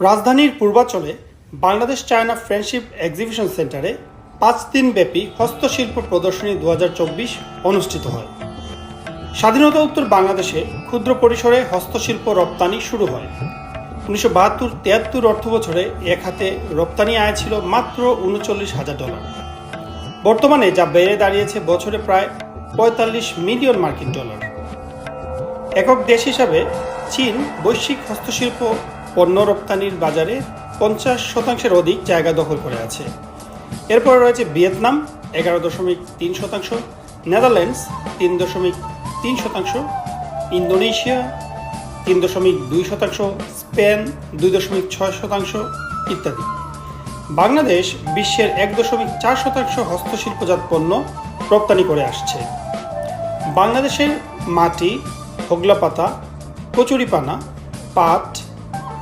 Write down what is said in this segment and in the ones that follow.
রাজধানীর পূর্বাঞ্চলে Bangladesh China friendship exhibition সেন্টারে পাঁচ দিনব্যাপী হস্তশিল্প প্রদর্শনী দু হাজার চব্বিশ অনুষ্ঠিত হয়। স্বাধীনতা উত্তর বাংলাদেশে ক্ষুদ্র পরিসরে হস্তশিল্প রপ্তানি শুরু হয়। উনিশশো বাহাত্তর তিয়াত্তর অর্থ বছরে এক হাতে রপ্তানি আয় ছিল মাত্র উনচল্লিশ হাজার ডলার। বর্তমানে যা বেড়ে দাঁড়িয়েছে বছরে প্রায় পঁয়তাল্লিশ মিলিয়ন মার্কিন ডলার। একক দেশ হিসাবে চীন বৈশ্বিক হস্তশিল্প পণ্য রপ্তানির বাজারে পঞ্চাশ শতাংশের অধিক জায়গা দখল করে আছে। এরপরে রয়েছে ভিয়েতনাম, এগারো দশমিক তিন শতাংশ, নেদারল্যান্ডস, তিন দশমিক তিন শতাংশ, ইন্দোনেশিয়া, তিন দশমিক দুই শতাংশ, স্পেন, দুই দশমিক ছয় শতাংশ ইত্যাদি। বাংলাদেশ বিশ্বের এক দশমিক চার শতাংশ হস্তশিল্পজাত পণ্য রপ্তানি করে আসছে। বাংলাদেশের মাটি হোগলা পাতা কচুরিপানা, পাট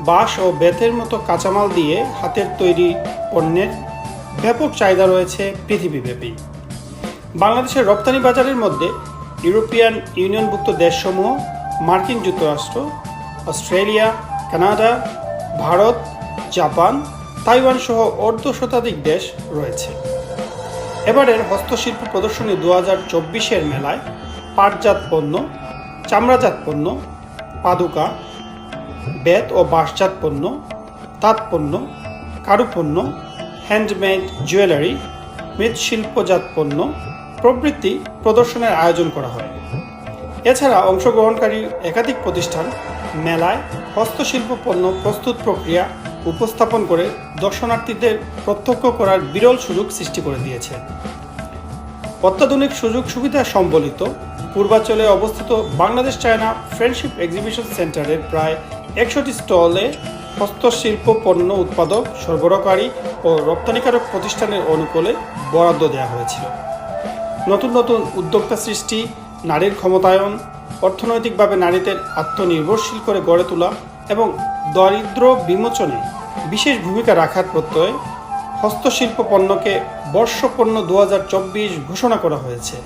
বাঁশ ও বেতের মতো কাঁচামাল দিয়ে হাতের তৈরি পণ্যের ব্যাপক চাহিদা রয়েছে পৃথিবীব্যাপী। বাংলাদেশের রপ্তানি বাজারের মধ্যে ইউরোপিয়ান ইউনিয়নভুক্ত দেশসমূহ, মার্কিন যুক্তরাষ্ট্র, Australia, Canada, Bharat, Japan, Taiwan সহ অর্ধ শতাধিক দেশ রয়েছে। এবারের হস্তশিল্প প্রদর্শনী দু হাজার চব্বিশের মেলায় পাটজাত পণ্য, চামড়াজাত পণ্য, পাদুকা বেত ও বাঁশজাত পণ্য তাঁত পণ্য কারুপণ্য, হ্যান্ডমেড জুয়েলারি, মৃৎশিল্পজাত পণ্য প্রভৃতি প্রদর্শনের আয়োজন করা হয়। এছাড়া অংশগ্রহণকারী একাধিক প্রতিষ্ঠান, মেলায় হস্তশিল্প পণ্য প্রস্তুত প্রক্রিয়া উপস্থাপন করে দর্শনার্থীদের প্রত্যক্ষ করার বিরল সুযোগ সৃষ্টি করে দিয়েছে। অত্যাধুনিক সুযোগ সুবিধা সম্বলিত পূর্বাঞ্চলে অবস্থিত বাংলাদেশ চায়না ফ্রেন্ডশিপ এক্সিবিশন সেন্টারের প্রায় একশোটি স্টলে হস্তশিল্প পণ্য উৎপাদক, সরবরাহকারী ও রপ্তানিকারক প্রতিষ্ঠানের অনুকূলে বরাদ্দ দেওয়া হয়েছিল। নতুন নতুন উদ্যোক্তা সৃষ্টি, নারীর ক্ষমতায়ন, অর্থনৈতিকভাবে নারীদের আত্মনির্ভরশীল করে গড়ে তোলা এবং দারিদ্র বিমোচনে বিশেষ ভূমিকা রাখার প্রত্যয়ে হস্তশিল্প পণ্যকে বর্ষপণ্য দু হাজার চব্বিশ ঘোষণা করা হয়েছে।